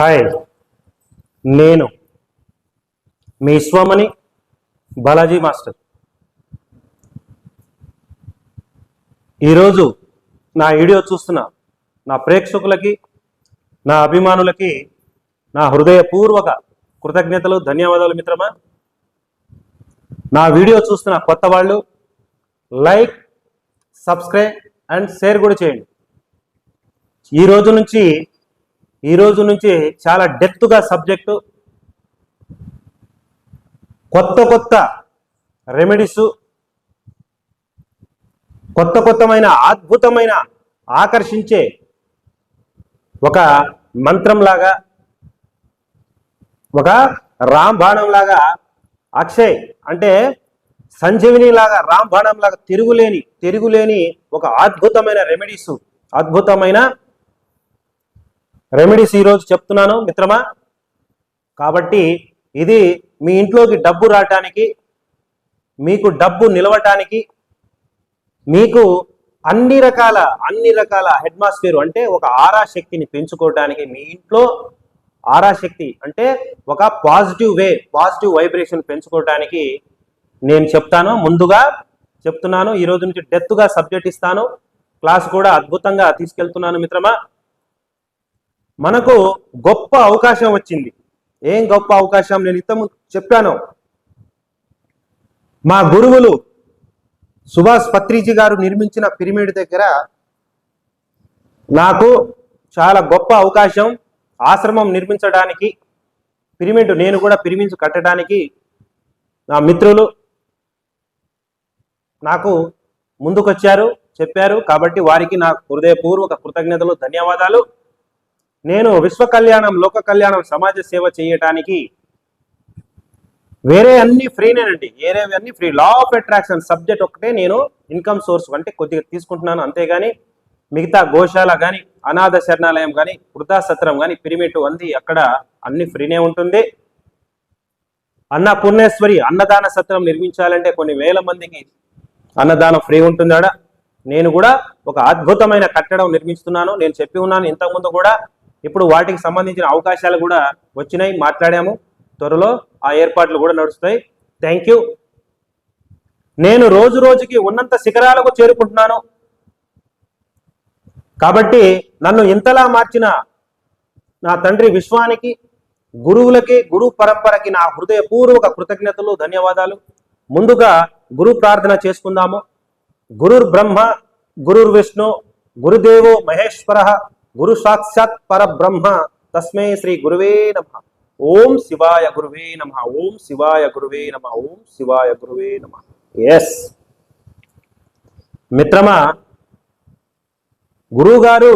Hi నేను. మీ స్వమని బాలాజీ మాస్టర్. ఈరోజు నా వీడియో చూస్తున్న నా ప్రేక్షకులకి నా అభిమానులకి నా హృదయపూర్వక కృతజ్ఞతలు ధన్యవాదాలు మిత్రమా? నా వీడియో చూస్తున్న కొత్త వాళ్ళు లైక్ సబ్స్క్రైబ్ అండ్ షేర్ కూడా చేయండి. ఈ రోజు నుంచి ఈ రోజు నుంచి చాలా డెప్త్గా సబ్జెక్టు కొత్త కొత్త రెమెడీస్ కొత్త కొత్తమైన అద్భుతమైన ఆకర్షించే ఒక మంత్రంలాగా ఒక రామ్ లాగా అక్షయ్ అంటే సంజీవిని లాగా రామ్ బాణం లాగా తిరుగులేని తిరుగులేని ఒక అద్భుతమైన రెమెడీస్ అద్భుతమైన రెమెడీస్ ఈరోజు చెప్తున్నాను మిత్రమా? కాబట్టి ఇది మీ ఇంట్లోకి డబ్బు రావటానికి మీకు డబ్బు నిలవటానికి మీకు అన్ని రకాల అన్ని రకాల హెడ్మాస్ఫియర్ అంటే ఒక ఆరా శక్తిని పెంచుకోవడానికి మీ ఇంట్లో ఆరా శక్తి అంటే ఒక పాజిటివ్ వే పాజిటివ్ వైబ్రేషన్ పెంచుకోవడానికి నేను చెప్తాను. ముందుగా చెప్తున్నాను ఈ రోజు నుంచి డెత్గా సబ్జెక్ట్ ఇస్తాను. క్లాస్ కూడా అద్భుతంగా తీసుకెళ్తున్నాను మిత్రమా. మనకు గొప్ప అవకాశం వచ్చింది. ఏం గొప్ప అవకాశం? నేను ఇంతకు చెప్పాను. మా గురువులు సుభాష్ పత్రిజీ గారు నిర్మించిన పిరమిడ్ దగ్గర నాకు చాలా గొప్ప అవకాశం ఆశ్రమం నిర్మించడానికి పిరమిడ్ నేను కూడా పిరిమించి కట్టడానికి నా మిత్రులు నాకు ముందుకొచ్చారు చెప్పారు. కాబట్టి వారికి నా హృదయపూర్వక కృతజ్ఞతలు ధన్యవాదాలు. నేను విశ్వ కళ్యాణం లోక కళ్యాణం సమాజ సేవ చేయటానికి వేరే అన్ని ఫ్రీనేనండి వేరే అన్ని free law of attraction subject ఒకటే నేను ఇన్కమ్ సోర్స్ అంటే కొద్దిగా తీసుకుంటున్నాను. అంతేగాని మిగతా గోశాల కానీ అనాథ శరణాలయం కానీ వృద్ధాసత్రం కానీ పిరిమిట్ అంది అక్కడ అన్ని ఫ్రీనే ఉంటుంది. అన్న పూర్ణేశ్వరి అన్నదాన సత్రం నిర్మించాలంటే కొన్ని వేల మందికి అన్నదానం ఫ్రీ ఉంటుందాడ. నేను కూడా ఒక అద్భుతమైన కట్టడం నిర్మిస్తున్నాను. నేను చెప్పి ఉన్నాను ఇంతకుముందు కూడా ఇప్పుడు వాటికి సంబంధించిన అవకాశాలు కూడా వచ్చినాయి మాట్లాడాము. త్వరలో ఆ ఏర్పాట్లు కూడా నడుస్తాయి. థ్యాంక్ యూ నేను రోజు రోజుకి ఉన్నంత శిఖరాలకు చేరుకుంటున్నాను. కాబట్టి నన్ను ఇంతలా మార్చిన నా తండ్రి విశ్వానికి గురువులకి గురు పరంపరకి నా హృదయపూర్వక కృతజ్ఞతలు ధన్యవాదాలు. ముందుగా గురు ప్రార్థన చేసుకుందాము. గురుర్ బ్రహ్మ గురుర్ విష్ణు గురుదేవో మహేశ్వర. గురు సాక్షాత్ పరబ్రహ్మ. తస్మై శ్రీ గురువే నమ. ఓం శివాయ గురువే నమ. ఓం శివాయ గురువే నమ. ఓం శివాయ గురువే నమ. ఎస్ మిత్రమా గురువుగారు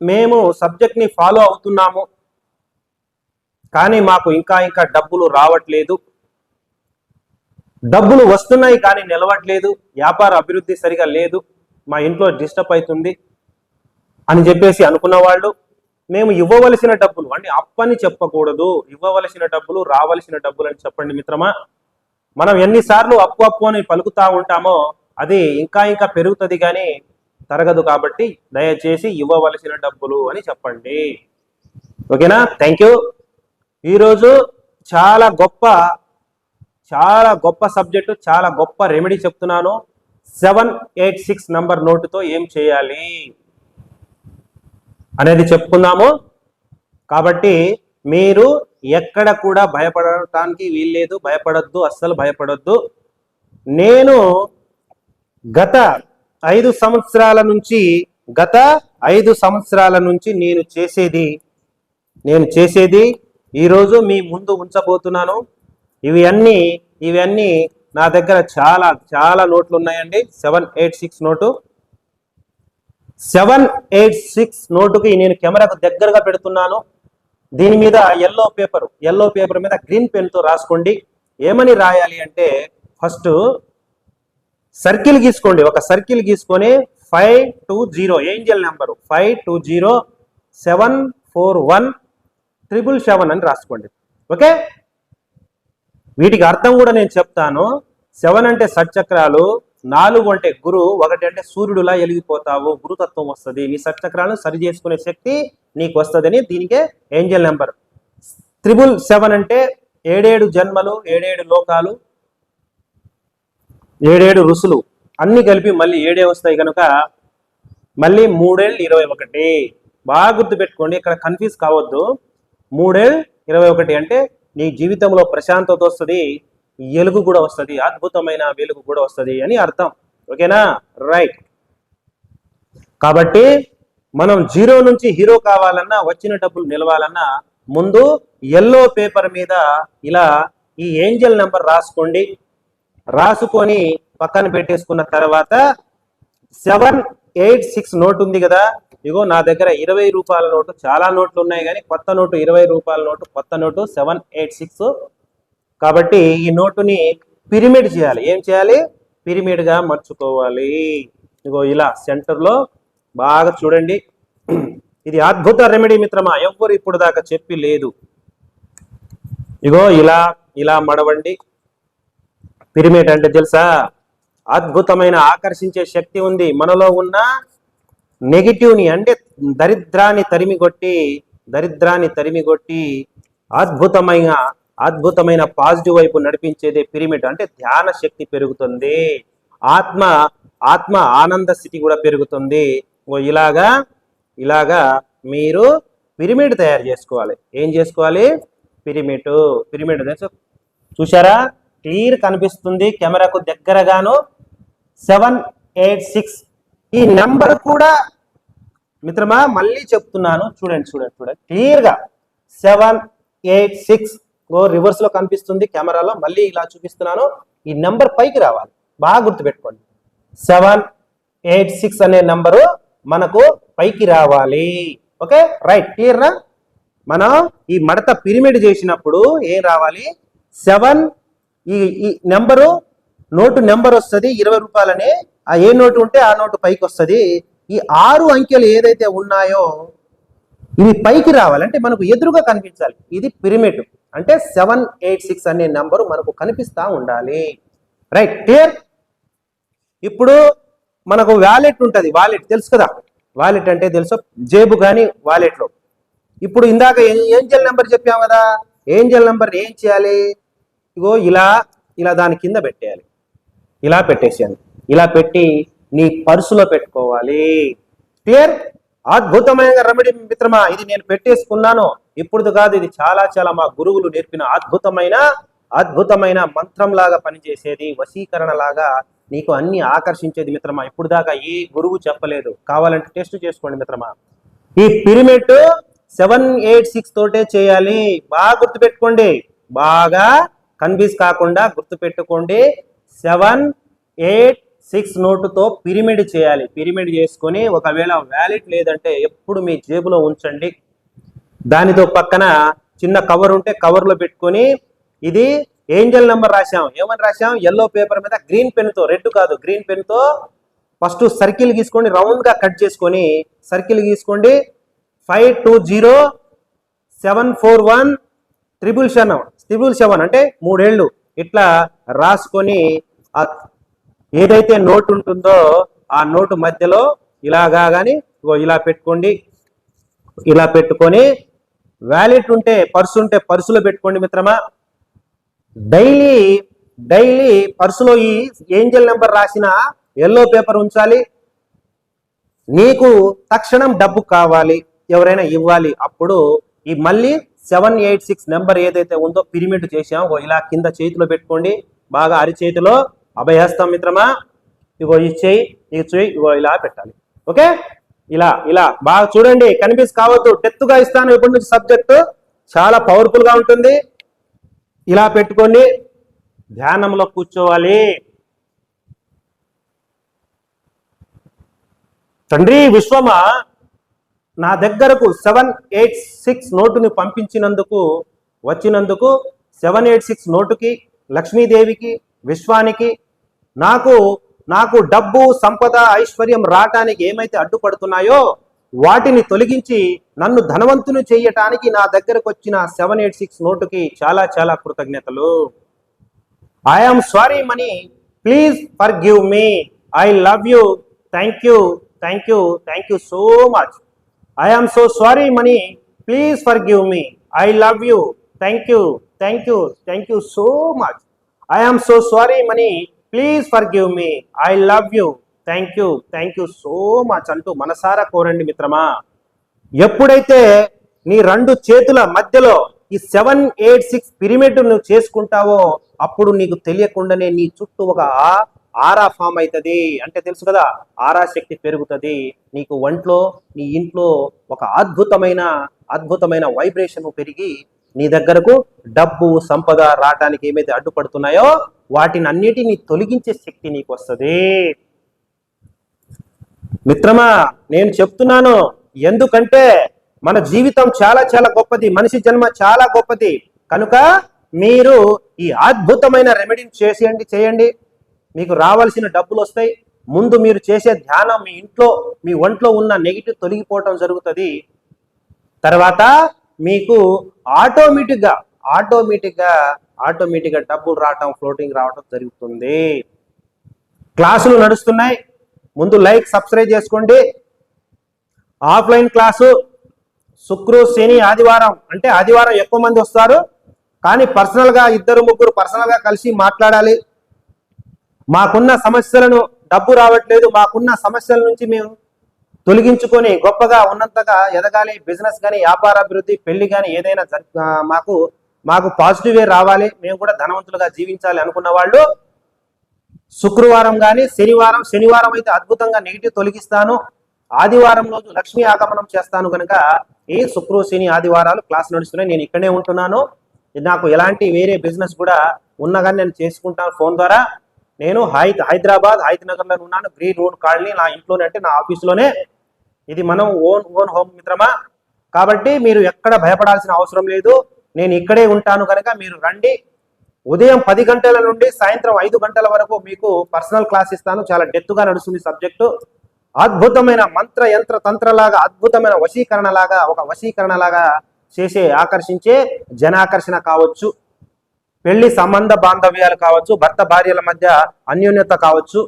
మేము సబ్జెక్ట్ని ఫాలో అవుతున్నాము. కానీ మాకు ఇంకా ఇంకా డబ్బులు రావట్లేదు. డబ్బులు వస్తున్నాయి కానీ నిలవట్లేదు. వ్యాపార అభివృద్ధి సరిగా లేదు. మా ఇంట్లో డిస్టర్బ్ అవుతుంది. అని చెప్పేసి అనుకున్న వాళ్ళు మేము ఇవ్వవలసిన డబ్బులు అంటే అప్పని చెప్పకూడదు ఇవ్వవలసిన డబ్బులు రావలసిన డబ్బులు అని చెప్పండి మిత్రమా? మనం ఎన్నిసార్లు అప్పు అప్పు అని పలుకుతా ఉంటామో అది ఇంకా ఇంకా పెరుగుతుంది కానీ తరగదు కాబట్టి దయచేసి ఇవ్వవలసిన డబ్బులు అని చెప్పండి. ఓకేనా? థ్యాంక్ యూ ఈరోజు చాలా గొప్ప చాలా గొప్ప సబ్జెక్టు చాలా గొప్ప రెమెడీ చెప్తున్నాను. సెవెన్ ఎయిట్ సిక్స్ నంబర్ నోటుతో ఏం చేయాలి? అనేది చెప్పుకున్నాము కాబట్టి మీరు ఎక్కడ కూడా భయపడటానికి వీల్లేదు భయపడొద్దు అస్సలు భయపడొద్దు. నేను గత ఐదు సంవత్సరాల నుంచి గత ఐదు సంవత్సరాల నుంచి నేను చేసేది నేను చేసేది ఈరోజు మీ ముందు ఉంచబోతున్నాను. ఇవి అన్నీ ఇవన్నీ నా దగ్గర చాలా చాలా నోట్లు ఉన్నాయండి seven eight six note. Seven eight six నోటుకి నేను కెమెరాకు దగ్గరగా పెడుతున్నాను. దీని మీద ఎల్లో పేపర్ ఎల్లో పేపర్ మీద గ్రీన్ పెన్తో రాసుకోండి. ఏమని రాయాలి అంటే ఫస్ట్ సర్కిల్ గీసుకోండి. ఒక circle గీసుకొని five two zero angel number five two zero seven four one triple seven అని రాసుకోండి. ఓకే? వీటికి అర్థం కూడా నేను చెప్తాను. సెవెన్ అంటే షట్చక్రాలు నాలుగు అంటే గురు ఒకటి అంటే సూర్యుడులా ఎలిగిపోతావు గురుతత్వం వస్తుంది నీ సచక్రాలను సరి చేసుకునే శక్తి నీకు వస్తుందని దీనికే ఏంజల్ నెంబర్. త్రిబుల్ సెవెన్ అంటే ఏడేడు జన్మలు ఏడేడు లోకాలు ఏడేడు ఋషులు. అన్ని కలిపి మళ్ళీ ఏడే వస్తాయి కనుక మళ్ళీ మూడేళ్ళు ఇరవై ఒకటి. బాగా గుర్తుపెట్టుకోండి ఇక్కడ కన్ఫ్యూజ్ కావద్దు. మూడేళ్ళు ఇరవై ఒకటి అంటే నీ జీవితంలో ప్రశాంతత వస్తుంది ఎలుగు కూడా వస్తుంది అద్భుతమైన వెలుగు కూడా వస్తుంది అని అర్థం. ఓకేనా? రైట్. కాబట్టి మనం జీరో నుంచి హీరో కావాలన్నా వచ్చిన డబ్బులు నిలవాలన్నా ముందు ఎల్లో పేపర్ మీద ఇలా ఈ ఏంజల్ నెంబర్ రాసుకోండి. రాసుకొని పక్కన పెట్టేసుకున్న తర్వాత సెవెన్ ఎయిట్ సిక్స్ నోట్ ఉంది కదా. ఇగో నా దగ్గర ఇరవై రూపాయల నోటు చాలా నోట్లు ఉన్నాయి కానీ కొత్త నోటు ఇరవై రూపాయల నోటు కొత్త నోటు సెవెన్ ఎయిట్ సిక్స్ కాబట్టి ఈ నోటుని పిరిమిడ్ చేయాలి. ఏం చేయాలి? పిరిమిడ్గా మర్చుకోవాలి. ఇగో ఇలా సెంటర్లో బాగా చూడండి. ఇది అద్భుత రెమెడీ మిత్రమా? ఎవ్వరు ఇప్పుడు దాకా చెప్పి లేదు. ఇగో ఇలా ఇలా మడవండి. పిరిమిడ్ అంటే తెలుసా? అద్భుతమైన ఆకర్షించే శక్తి ఉంది. మనలో ఉన్న నెగిటివ్ని అంటే దరిద్రాన్ని తరిమి కొట్టి దరిద్రాన్ని తరిమి కొట్టి అద్భుతమైన అద్భుతమైన పాజిటివ్ వైపు నడిపించేదే పిరిమిడ్. అంటే ధ్యాన శక్తి పెరుగుతుంది. ఆత్మ ఆత్మ ఆనంద స్థితి కూడా పెరుగుతుంది. ఓ ఇలాగా ఇలాగా మీరు పిరిమిడ్ తయారు చేసుకోవాలి. ఏం చేసుకోవాలి? పిరిమిడ్. పిరిమిడ్ చూసారా క్లియర్ కనిపిస్తుంది కెమెరాకు దగ్గరగాను. Seven eight six. ఈ నెంబర్ కూడా మిత్రమా మళ్ళీ చెప్తున్నాను. చూడండి చూడండి చూడండి. క్లియర్గా. Seven eight six. రివర్స్లో కనిపిస్తుంది కెమెరాలో మళ్ళీ ఇలా చూపిస్తున్నాను. ఈ నెంబర్ పైకి రావాలి. బాగా గుర్తుపెట్టుకోండి. సెవెన్ ఎయిట్ సిక్స్ అనే నంబరు మనకు పైకి రావాలి. ఓకే? రైట్ క్లియర్నా మనం ఈ మడత పిరిమిడ్ చేసినప్పుడు ఏం రావాలి? సెవెన్ ఈ ఈ నెంబరు నోటు నెంబర్ వస్తుంది ఇరవై రూపాయలని. ఆ ఏ నోటు ఉంటే ఆ నోటు పైకి వస్తుంది. ఈ ఆరు అంకెలు ఏదైతే ఉన్నాయో ఇవి పైకి రావాలంటే మనకు ఎదురుగా కనిపించాలి. ఇది పిరమిడ్ అంటే సెవెన్ ఎయిట్ సిక్స్ అనే నెంబరు మనకు కనిపిస్తా ఉండాలి. రైట్ క్లియర్ ఇప్పుడు మనకు వ్యాలెట్ ఉంటుంది వాలెట్ తెలుసు కదా? వాలెట్ అంటే తెలుసు జేబు కానీ వాలెట్లో ఇప్పుడు ఇందాక ఏంజల్ నెంబర్ చెప్పాం కదా ఏంజల్ నెంబర్ ఏం చేయాలి? ఇగో ఇలా ఇలా దాని కింద పెట్టేయాలి. ఇలా పెట్టేసాను ఇలా పెట్టి నీ పర్సులో పెట్టుకోవాలి. క్లియర్ అద్భుతమైన రెమెడీ మిత్రమా ఇది నేను పెట్టేసుకున్నాను. ఇప్పుడు కాదు ఇది చాలా చాలా మా గురువులు నేర్పిన అద్భుతమైన అద్భుతమైన మంత్రంలాగా పనిచేసేది వశీకరణ లాగా నీకు అన్ని ఆకర్షించేది మిత్రమా. ఇప్పుడు దాకా ఏ గురువు చెప్పలేదు. కావాలంటే టెస్ట్ చేసుకోండి మిత్రమా. ఈ పిరిమిడ్ సెవెన్ ఎయిట్ సిక్స్ తోటే చేయాలి. బాగా గుర్తుపెట్టుకోండి. బాగా కన్ఫ్యూజ్ కాకుండా గుర్తుపెట్టుకోండి. సెవెన్ ఎయిట్ సిక్స్ నోటుతో పిరిమిడ్ చేయాలి. పిరిమిడ్ చేసుకొని ఒకవేళ వ్యాలిడ్ లేదంటే ఎప్పుడు మీ జేబులో ఉంచండి. దానితో పక్కన చిన్న కవర్ ఉంటే కవర్లో పెట్టుకొని ఇది ఏంజల్ నెంబర్ రాశాం. ఏమని రాశాం? ఎల్లో పేపర్ మీద గ్రీన్ పెన్తో రెడ్ కాదు గ్రీన్ పెన్తో ఫస్ట్ సర్కిల్ గీసుకోండి రౌండ్గా కట్ చేసుకొని circle గీసుకోండి. Five two zero seven four one triple seven triple seven అంటే మూడేళ్ళు. ఇట్లా రాసుకొని ఆ ఏదైతే నోట్ ఉంటుందో ఆ నోటు మధ్యలో ఇలాగా కానీ ఇలా పెట్టుకోండి. ఇలా పెట్టుకొని వ్యాలెట్ ఉంటే పర్సు ఉంటే పర్సులో పెట్టుకోండి మిత్రమా. డైలీ డైలీ పర్సులో ఈ ఏంజల్ నెంబర్ రాసిన ఎల్లో పేపర్ ఉంచాలి. నీకు తక్షణం డబ్బు కావాలి ఎవరైనా ఇవ్వాలి. అప్పుడు ఈ మళ్ళీ సెవెన్ ఎయిట్ సిక్స్ నెంబర్ ఏదైతే ఉందో పిరిమిడ్ చేసామో ఓ ఇలా కింద చేతిలో పెట్టుకోండి. బాగా అరిచేతిలో అభయహస్తం మిత్రమా. ఇగో ఈ చేయి ఈ చేయి ఇగో ఇలా పెట్టాలి. ఓకే? ఇలా ఇలా బాగా చూడండి కనిపిస్ కావద్దు. డెత్గా ఇస్తాను ఇప్పటి నుంచి సబ్జెక్ట్. చాలా పవర్ఫుల్గా ఉంటుంది. ఇలా పెట్టుకోండి ధ్యానంలో కూర్చోవాలి. తండ్రి విశ్వమ నా దగ్గరకు సెవెన్ ఎయిట్ సిక్స్ నోటుని పంపించినందుకు వచ్చినందుకు సెవెన్ ఎయిట్ సిక్స్ నోటుకి లక్ష్మీదేవికి విశ్వానికి నాకు నాకు డబ్బు సంపద ఐశ్వర్యం రావటానికి ఏమైతే అడ్డుపడుతున్నాయో వాటిని తొలగించి నన్ను ధనవంతులు చేయటానికి నా దగ్గరకు వచ్చిన సెవెన్ ఎయిట్ సిక్స్ నోటుకి చాలా చాలా కృతజ్ఞతలు. I'm sorry money please forgive me I love you thank you thank you thank you so much I am so sorry money please forgive me I love you thank you thank you thank you so much I am so sorry money please forgive me I love you thank you thank you so much అంటూ మనసారా కోరండి మిత్రమా. ఎప్పుడైతే నీ రెండు చేతుల మధ్యలో ఈ seven eight six pyramid నువ్వు చేసుకుంటావో అప్పుడు నీకు తెలియకుండానే నీ చుట్టూ ఒక ఆరా ఫామ్ అవుతుంది అంటే తెలుసు కదా ఆరా శక్తి పెరుగుతుంది. నీకు ఒంట్లో నీ ఇంట్లో ఒక అద్భుతమైన అద్భుతమైన వైబ్రేషన్ పెరిగి నీ దగ్గరకు డబ్బు సంపద రావడానికి ఏమైతే అడ్డుపడుతున్నాయో వాటిని అన్నిటిని తొలగించే శక్తి నీకు వస్తుంది మిత్రమా నేను చెప్తున్నాను ఎందుకంటే మన జీవితం చాలా చాలా గొప్పది మనిషి జన్మ చాలా గొప్పది. కనుక మీరు ఈ అద్భుతమైన రెమెడీని చేసేయండి చేయండి. మీకు రావాల్సిన డబ్బులు వస్తాయి. ముందు మీరు చేసే ధ్యానం మీ ఇంట్లో మీ ఒంట్లో ఉన్న నెగిటివ్ తొలగిపోవటం జరుగుతుంది. తర్వాత మీకు ఆటోమేటిక్గా ఆటోమేటిక్గా ఆటోమేటిక్గా డబ్బులు రావటం ఫ్లోటింగ్ రావటం జరుగుతుంది. క్లాసులు నడుస్తున్నాయి. ముందు లైక్ సబ్స్క్రైబ్ చేసుకోండి. ఆఫ్లైన్ క్లాసు శుక్రు శని ఆదివారం అంటే ఆదివారం ఎక్కువ మంది వస్తారు. కానీ పర్సనల్గా ఇద్దరు ముగ్గురు పర్సనల్గా కలిసి మాట్లాడాలి. మాకున్న సమస్యలను డబ్బు రావట్లేదు. మాకున్న సమస్యల నుంచి మేము తొలగించుకొని గొప్పగా ఉన్నంతగా ఎదగాలి. బిజినెస్ కానీ వ్యాపార అభివృద్ధి పెళ్ళి కానీ ఏదైనా మాకు మాకు పాజిటివ్ రావాలి మేము కూడా ధనవంతులుగా జీవించాలి అనుకున్న వాళ్ళు శుక్రవారం కానీ శనివారం శనివారం అయితే అద్భుతంగా నెగిటివ్ తొలగిస్తాను. ఆదివారం రోజు లక్ష్మీ ఆగమనం చేస్తాను కనుక ఈ శుక్ర శని ఆదివారాలు క్లాస్ నడుస్తున్నాయి. నేను ఇక్కడే ఉంటున్నాను. నాకు ఎలాంటి వేరే బిజినెస్ కూడా ఉన్నా కానీ నేను చేసుకుంటాను ఫోన్ ద్వారా. నేను హై హైదరాబాద్ హైదనగర్ నగర్లో ఉన్నాను. గ్రీన్ రోడ్ కాలనీ నా ఇంట్లోనే అంటే నా ఆఫీస్లోనే. ఇది మనం ఓన్ ఓన్ హోమ్ మిత్రమా? కాబట్టి మీరు ఎక్కడ భయపడాల్సిన అవసరం లేదు. నేను ఇక్కడే ఉంటాను కనుక మీరు రండి. ఉదయం పది గంటల నుండి సాయంత్రం ఐదు గంటల వరకు మీకు పర్సనల్ క్లాస్ ఇస్తాను. చాలా డెత్తుగా నడుస్తుంది సబ్జెక్టు. అద్భుతమైన మంత్ర యంత్ర తంత్రలాగా అద్భుతమైన వశీకరణ లాగా ఒక వశీకరణ లాగా చేసే ఆకర్షించే జనాకర్షణ కావచ్చు. పెళ్ళి సంబంధ బాంధవ్యాలు కావచ్చు భర్త భార్యల మధ్య అన్యోన్యత కావచ్చు.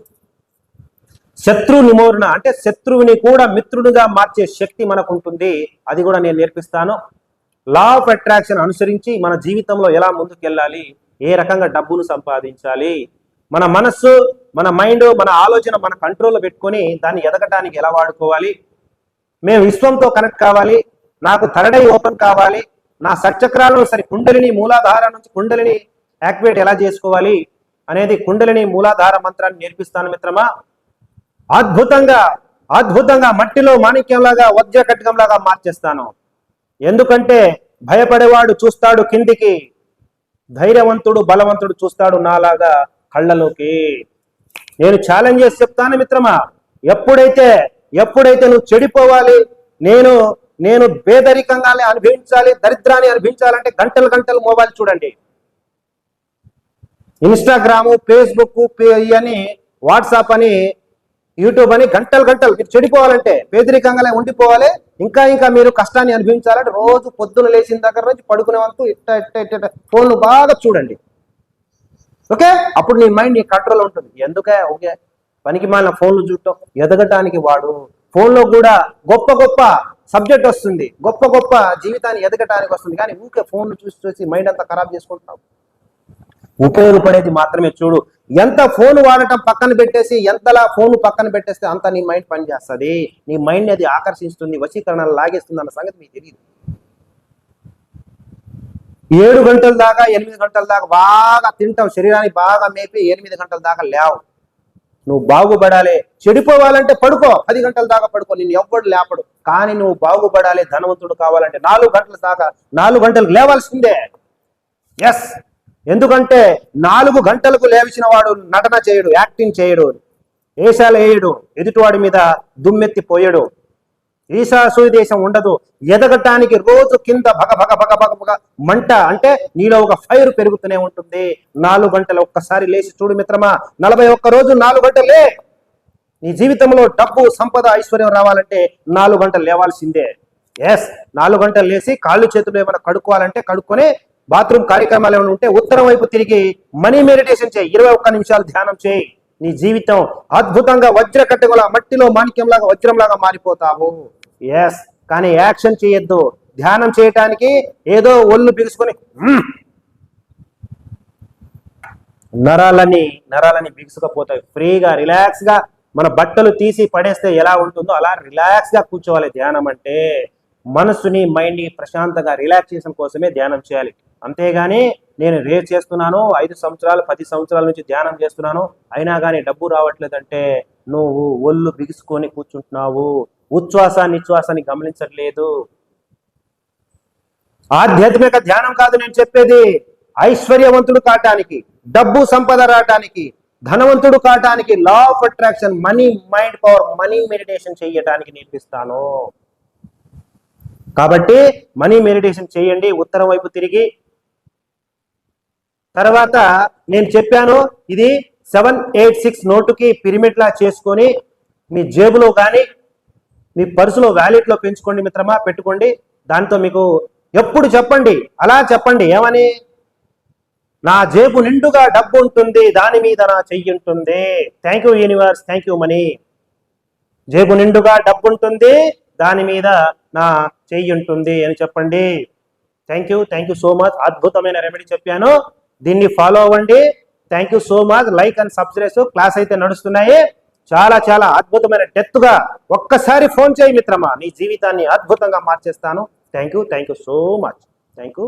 శత్రు నిమోరణ అంటే శత్రువుని కూడా మిత్రుడిగా మార్చే శక్తి మనకు ఉంటుంది అది కూడా నేను నేర్పిస్తాను. లా ఆఫ్ అట్రాక్షన్ అనుసరించి మన జీవితంలో ఎలా ముందుకెళ్ళాలి? ఏ రకంగా డబ్బును సంపాదించాలి? మన మనస్సు మన మైండ్ మన ఆలోచన మన కంట్రోల్లో పెట్టుకొని దాన్ని ఎదగటానికి ఎలా వాడుకోవాలి? మేము విశ్వంతో కనెక్ట్ కావాలి. నాకు తరడై ఓపెన్ కావాలి. నా సచక్రాలను సరి కుండలిని మూలాధార నుంచి కుండలిని యాక్టివేట్ ఎలా చేసుకోవాలి అనేది కుండలిని మూలాధార మంత్రాన్ని నేర్పిస్తాను మిత్రమా? అద్భుతంగా అద్భుతంగా మట్టిలో మాణిక్యంలాగా వజ్ర కట్కంలాగా మార్చేస్తాను. ఎందుకంటే భయపడేవాడు చూస్తాడు కిందికి ధైర్యవంతుడు బలవంతుడు చూస్తాడు నాలాగా కళ్ళలోకి. నేను ఛాలెంజ్ చేసి చెప్తాను మిత్రమా ఎప్పుడైతే ఎప్పుడైతే నువ్వు చెడిపోవాలి నేను నేను పేదరికంగానే అనుభవించాలి దరిద్రాన్ని అనుభవించాలంటే గంటలు గంటలు మొబైల్ చూడండి. ఇన్స్టాగ్రాము ఫేస్బుక్ అని వాట్సాప్ అని యూట్యూబ్ అని గంటలు గంటలు మీరు చెడిపోవాలంటే పేదరికంగానే ఉండిపోవాలి. ఇంకా ఇంకా మీరు కష్టాన్ని అనుభవించాలంటే రోజు పొద్దున లేచిన దగ్గర నుంచి పడుకునే వరకు ఇట్ట ఇట్ట ఇట్ట ఫోన్లు బాగా చూడండి. ఓకే? అప్పుడు నీ మైండ్ నీ కంట్రోల్ ఉంటుంది. ఎందుకే? ఓకే. పనికి మాలిన ఫోన్లు చూడటం ఎదగటానికి వాడు. ఫోన్లో కూడా గొప్ప గొప్ప సబ్జెక్ట్ వస్తుంది. గొప్ప గొప్ప జీవితాన్ని ఎదగటానికి వస్తుంది. కానీ ఊకే ఫోన్లు చూసి చూసి మైండ్ అంతా ఖరాబ్ చేసుకుంటున్నావు. ఉపయోగపడేది మాత్రమే చూడు. ఎంత ఫోన్ వాడటం పక్కన పెట్టేసి ఎంతలా ఫోన్ పక్కన పెట్టేస్తే అంత నీ మైండ్ పనిచేస్తుంది? నీ మైండ్ అది ఆకర్షిస్తుంది వశీకరణ లాగేస్తుంది అన్న సంగతి మీకు తెలియదు ఏడు గంటల దాకా ఎనిమిది గంటల దాకా బాగా తింటావు శరీరానికి బాగా మేపి ఎనిమిది గంటల దాకా లేవు. నువ్వు బాగుపడాలి. చెడిపోవాలంటే పడుకో. పది గంటల దాకా పడుకో. నేను ఎవ్వడు లేపడు. కానీ నువ్వు బాగుపడాలి ధనవంతుడు కావాలంటే నాలుగు గంటల దాకా నాలుగు గంటలకు లేవాల్సిందే. ఎస్ ఎందుకంటే నాలుగు గంటలకు లేవిచిన వాడు నటన చేయడు యాక్టింగ్ చేయడు ఏషాలు వేయడు ఎదుటివాడి మీద దుమ్మెత్తి పోయడు ఈశాసూరి దేశం ఉండదు. ఎదగటానికి రోజు కింద భగ భగ భగ భగ భగ మంట అంటే నీలో ఒక ఫైర్ పెరుగుతూనే ఉంటుంది. నాలుగు గంటలు ఒక్కసారి లేచి చూడు మిత్రమా నలభై ఒక్క రోజు నాలుగు గంటలే. నీ జీవితంలో డబ్బు సంపద ఐశ్వర్యం రావాలంటే నాలుగు గంటలు లేవాల్సిందే. ఎస్ నాలుగు గంటలు లేచి కాళ్ళు చేతులు ఏమైనా కడుక్కోవాలంటే కడుక్కొని బాత్రూమ్ కార్యక్రమాలు ఏమైనా ఉంటే ఉత్తరం వైపు తిరిగి మనీ మెడిటేషన్ చేయి. ఇరవై ఒక్క నిమిషాలు ధ్యానం చేయి. నీ జీవితం అద్భుతంగా వజ్ర కట్టగల మట్టిలో మాణిక్యంలాగా వజ్రంలాగా మారిపోతావు. ఎస్ కానీ యాక్షన్ చేయొద్దు. ధ్యానం చేయటానికి ఏదో ఒళ్ళు బిగుసుకొని నరాలని నరాలని బిగుసుకపోతాయి. ఫ్రీగా రిలాక్స్గా మన బట్టలు తీసి పడేస్తే ఎలా ఉంటుందో అలా రిలాక్స్గా కూర్చోవాలి ధ్యానం అంటే. మనసుని మైండ్ని ప్రశాంతంగా రిలాక్సేషన్ కోసమే ధ్యానం చేయాలి. అంతేగాని నేను రే చేస్తున్నాను ఐదు సంవత్సరాలు పది సంవత్సరాల నుంచి ధ్యానం చేస్తున్నాను అయినా కానీ డబ్బు రావట్లేదంటే నువ్వు ఒళ్ళు బిగుసుకొని కూర్చుంటున్నావు. ఉచ్ఛ్వాస నిశ్వాసాన్ని గమనించట్లేదు. ఆధ్యాత్మిక ధ్యానం కాదు నేను చెప్పేది. ఐశ్వర్యవంతుడు కావటానికి డబ్బు సంపద రావటానికి ధనవంతుడు కావటానికి law of attraction money mind power money meditation చేయటానికి నేర్పిస్తాను. కాబట్టి మనీ మెడిటేషన్ చేయండి ఉత్తరం వైపు తిరిగి. తర్వాత నేను చెప్పాను ఇది సెవెన్ ఎయిట్ సిక్స్ నోటుకి పిరిమిడ్ లా చేసుకొని మీ జేబులో కానీ మీ పర్సులో వ్యాలెట్లో పెంచుకోండి మిత్రమా పెట్టుకోండి. దాంతో మీకు ఎప్పుడు చెప్పండి అలా చెప్పండి ఏమని? నా జేబు నిండుగా డబ్బు ఉంటుంది దాని మీద నా చెయ్యి ఉంటుంది. Thank you universe thank you money. జేబు నిండుగా డబ్బు ఉంటుంది దాని మీద నా చెయ్యి ఉంటుంది అని చెప్పండి. Thank you thank you so much అద్భుతమైన రెమెడీ చెప్పాను. దీన్ని ఫాలో అవ్వండి. Thank you so much like and subscribe class అయితే నడుస్తున్నాయి. చాలా చాలా అద్భుతమైన డెత్గా ఒక్కసారి ఫోన్ చేయి మిత్రమా. నీ జీవితాన్ని అద్భుతంగా మార్చేస్తాను. Thank you thank you so much thank you